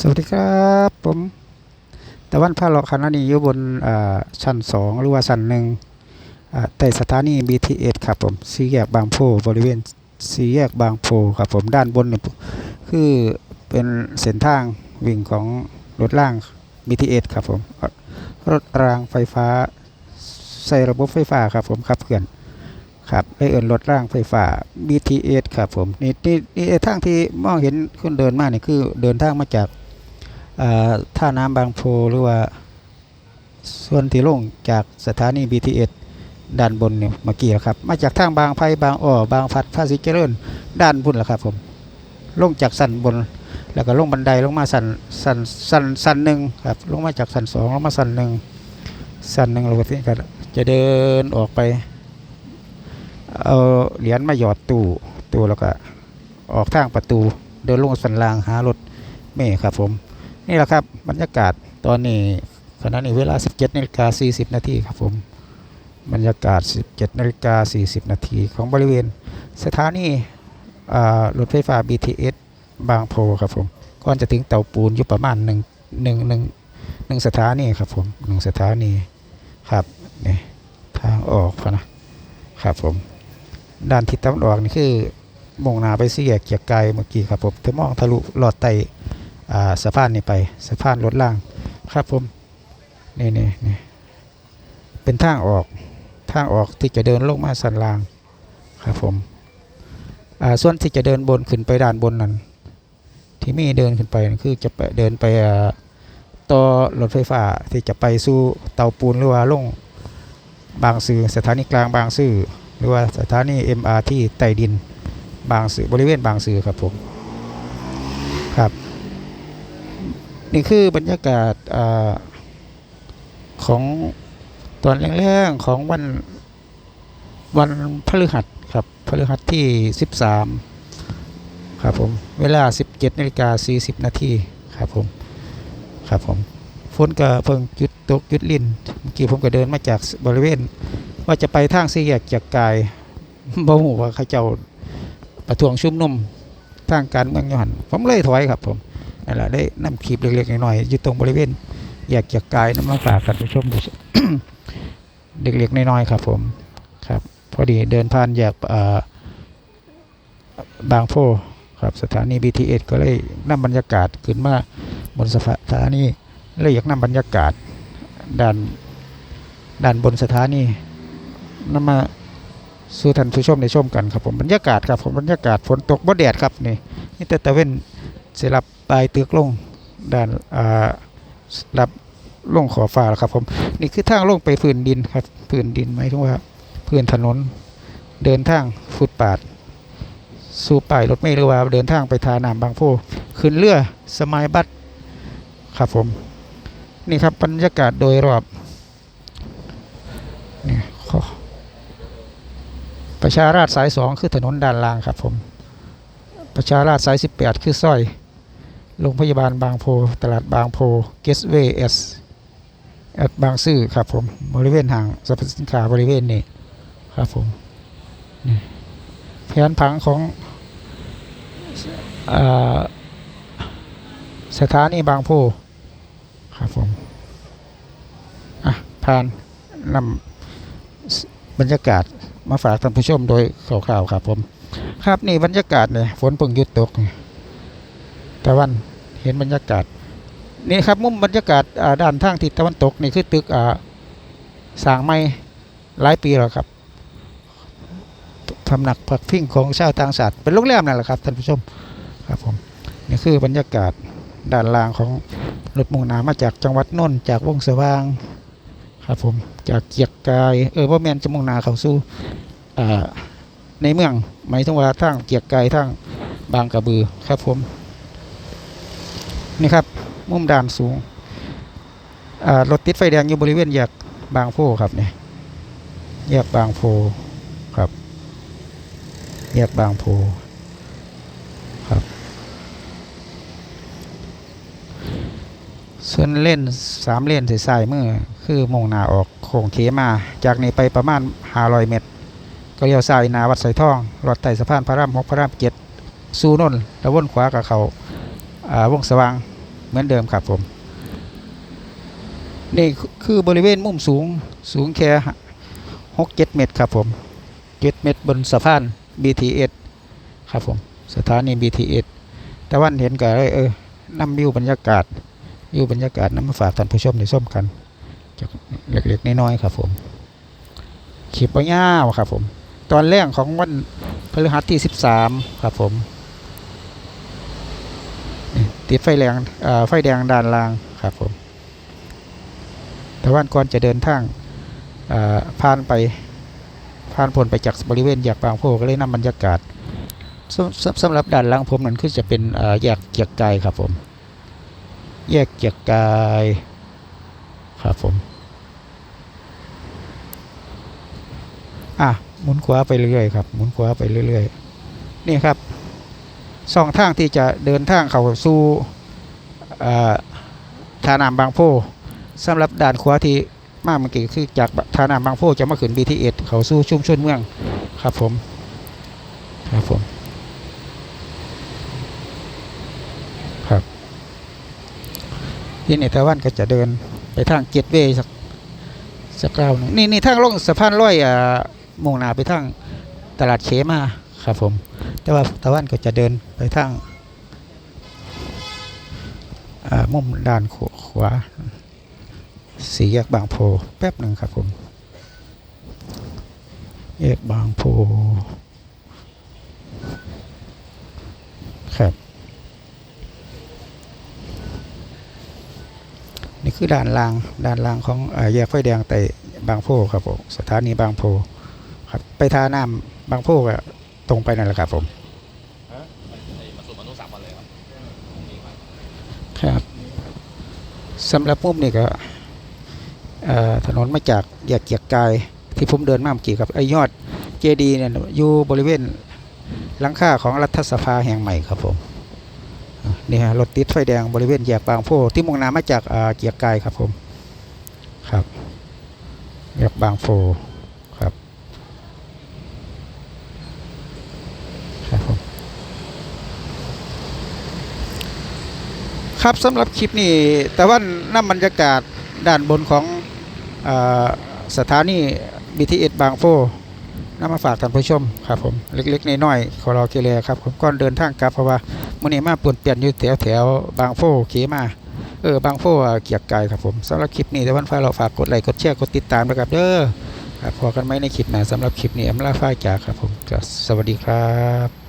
สวัสดีครับผมตะวันพาเลาะคณะนี้อยู่บนชั้นสองหรือว่าชั้นหนึ่งใต้สถานี BTS ครับผมสี่แยกบางโพบริเวณสี่แยกบางโพครับผมด้านบนนี่คือเป็นเส้นทางวิ่งของรถล่าง BTS ครับผมรถรางไฟฟ้า ใส่ระบบไฟฟ้าครับผมขับเคลื่อนครับได้เอินรถร่างไฟฟ้า BTS ครับผมนี่นี่นี่ทางที่มองเห็นคนเดินมานี่คือเดินทางมาจาก ท่าน้ำบางโพหรือว่าส่วนที่ลงจากสถานี BTS ด้านบนเนี่ยเมื่อกี้ครับ มาจากทางบางไผ่บางอ้อบางพัดภาษีเจริญ ด้านบนแหละครับผมลงจากสันบน แล้วก็ลงบันไดลงมาสันสันสันสันหนึ่งครับลงมาจากสันสองลงมาสันหนึ่งสันหนึ่งเราก็ที่กันจะเดินออกไปเอาเหรียญมาหยอดตู้ตู้แล้วก็ออกทางประตู เดินลงสันล่างหารถเมย์ครับผม นี่แหละครับบรรยากาศตอนนี้ขณะนี้เวลา 17นาฬิกา40 นาทีครับผมบรรยากาศ 17นาฬิกา40 นาทีของบริเวณสถานีรถไฟฟ้า BTS บางโพครับผมก่อนจะถึงเตาปูนอยู่ประมาณ1 1 1 1สถานีครับผม1สถานีครับนี่ทางออกพะนะครับผมด้านทิศตะวันออกนี่คือมุ่งหน้าไปเสียเกียรติกายเมื่อกี้ครับผมถ้ามองทะลุหลอดไต สะพานนี่ไปสะพานรถล่างครับผมนี่นี่นี่เป็นทางออกทางออกที่จะเดินลงมาสันล่างครับผมส่วนที่จะเดินบนขึ้นไปด้านบนนั้น ที่มีเดินขึ้นไปนั่นคือจะไปเดินไปต่อรถไฟฟ้าที่จะไปสู่เตาปูนหรือว่าลงบางซื่อสถานีกลางบางซื่อหรือว่าสถานี MRT ใต้ดินบางซื่อบริเวณบางซื่อครับผมครับ นี่คือบรรยากาศอของตอนแรกๆของวันวันพฤหัสครับพฤหัสที่ 13 ครับผม เวลา 17นาฬิกา40นาทีครับผม ครับผมฝนก็เพิ่งยุดตกยุดลินเมื่อกี้ผมก็เดินมาจากบริเวณ ว่าจะไปทางสี่แยกจากกายบ่หูว่าเขาเจ้าประท้วงชุมนุมทางการเมืองยหันผมเลยถอยครับผม นั่นแหละได้นำคลิปเล็กๆน้อยๆอยู่ตรงบริเวณอยากจะกายน้ำมาฝากกันผู้ชมเล็กๆน้อยๆครับ ผมครับ พอดีเดินผ่านแยกบางโพครับสถานี BTS ก็เลยนำบรรยากาศขึ้นมาบนสถานีเลยอยากนำบรรยากาศด้านด้านบนสถานีนำมาสู่ท่านผู้ชมในชมกันครับผมบรรยากาศครับผมบรรยากาศฝนตกบ่แดดครับนี่นี่แต่ตะเว้นเสรับ ปลายตึกลงด้านอ่ารับลงขอฟ้าแล้วครับผมนี่คือทางลงไปพื้นดินครับพื้นดินหมายถึงว่าพื้นถนนเดินทางฟุตปาดสู่ป้ายรถเมล์หรือว่าเดินทางไปทาน้ำบางโพขึ้นเรือสมายบัสครับผมนี่ครับบรรยากาศโดยรอบนี่ขอประชาราษฎร์สายสองคือถนนด้านล่างครับผม ประชาราษฎร์สาย 18 คือซอย โรงพยาบาลบางโพ ตลาดบางโพเกสเวย์เอสแอดบางซื่อครับผมบริเวณห่างสรรพสินค้าบริเวณนี้ครับผมนี่แผนผังของอาสถานีบางโพครับผมอะผ่านนำบรรยากาศมาฝากท่านผู้ชมโดยข่าวๆครับผม ครับนี่บรรยากาศเนี่ยฝนเพิ่งหยุดตกเนี่ย ตะวันเห็นบรรยากาศนี่ครับมุมบรรยากาศด้านทางทิศตะวันตกนี่คือตึกสร้างไม่หลายปีแล้วครับทำหนักผักพิ้งของชาวต่างชาติเป็นโรงแรมนั่นแหละครับท่านผู้ชมครับผมนี่คือบรรยากาศด้านล่างของรถมุ่งหนามาจากจังหวัดนนท์จากวงสว่างครับผมจากเกียร์กายเออว่าแมนจะมุ่งหนาเข้าสู่ในเมืองหมายถึงว่าทางเกียร์กายทางบางกระบือครับผม นี่ครับมุมด่านสูงรถติดไฟแดงอยู่บริเวณแยกบางโพครับเนี่ยแยกบางโพครับแยกบางโพครับ ส่วนเล่นสามเล่นสายมือคือมงหนาออกโค้งเขมา จากนี้ไปประมาณ500เมตร ก็เลี้ยวซ้ายนาวัดสายทองรถไต่สะพานพระรามหกพระรามเจ็ดสูนนท์แล้ววนขวากับเข่า วงสว่างเหมือนเดิมครับผมนี่คือบริเวณมุมสูงสูงแค่หกเจ็ดเมตรครับผมเจ็ดเมตรบนสะพาน BTS ครับผมสถานี BTS แต่วันเห็นก็เลยเออนำวิวบรรยากาศวิวบรรยากาศนำมาฝากท่านผู้ชมได้ชมกันจากเล็กๆน้อยๆครับผมขีบยาวครับผม ตอนแรกของวันพฤหัสที่ 13 ครับผม ติดไฟแรงไฟแดงด้านล่างครับผมแต่วันก่อนจะเดินทางผ่านไปผ่านพ้นไปจากบริเวณแยกบางโพก็เลยนำบรรยากาศสำสสำหรับด้านล่างผมนั่นคือจะเป็นแยกเกียกกายครับผม แยกเกียกกายครับผมอะหมุนขวาไปเรื่อยๆครับหมุนขวาไปเรื่อยๆ นี่ครับ สองทางที่จะเดินทางเข้าสู่ท่าน้ำบางโพสำหรับด่านขวาที่มากเมื่อกี้คือจากท่าน้ำบางโพจะมาขึ้น BTS เข้าสู่ชุมชนเมืองครับผมครับผมครับที่นี่ตะวันก็จะเดินไปทางเกตเวสักสักกราวหนึงนี่นี่ทางลงสะพานลอยอ่ามุ่งหน้าไปทางตลาดเขมาครับผม แต่ว่าตะวันก็จะเดินไปทางมุมด้านขวาสีแยกบางโพแป๊บหนึ่งครับผมแยกบางโพครับ นี่คือด่านล่างด่านล่างของเอ่อแยกไฟแดงแต่บางโพครับผมสถานีบางโพครับไปท่าน้ำบางโพก็ตรงไปนั่นแหละครับผม มันุษย์สามวันเลยครับครับสำหรับมุมนี่ก็ถนนมาจากแยกเกียร์กายที่ผมเดินมาเมื่อกี้ครับไอยอดเจดีเนี่ยอยู่บริเวณหลังคาของรัฐสภาแห่งใหม่ครับผมนี่ฮะรถติดไฟแดงบริเวณแยกบางโพที่มุ่งหน้ามาจากเกียร์กายครับผมครับแยกบางโพครับครับผม ครับสำหรับคลิปนี้แต่ว่าน้ำบรรยากาศด้านบนของอสถานี BTS บางโฟนำมาฝากท่านผู้ชมครับผมเล็กๆน้อยๆขอรอเกเรครับผมก่อนเดินทางกลับเพราะว่ามื่อนี้มาปวนเปลี่ยนอยู่แถวแถวบางโฟเขมาเออบางโฟเกียกไก่ครับผมสำหรับคลิปนี้แต่วันฟ้าเราฝากกดไลค์กดแชร์กดติดตามนะครับเด้อครับพอกันไหมในคลิปหน้าสำหรับคลิปนี้อำลาฟ้าจากครับผมสวัสดีครับ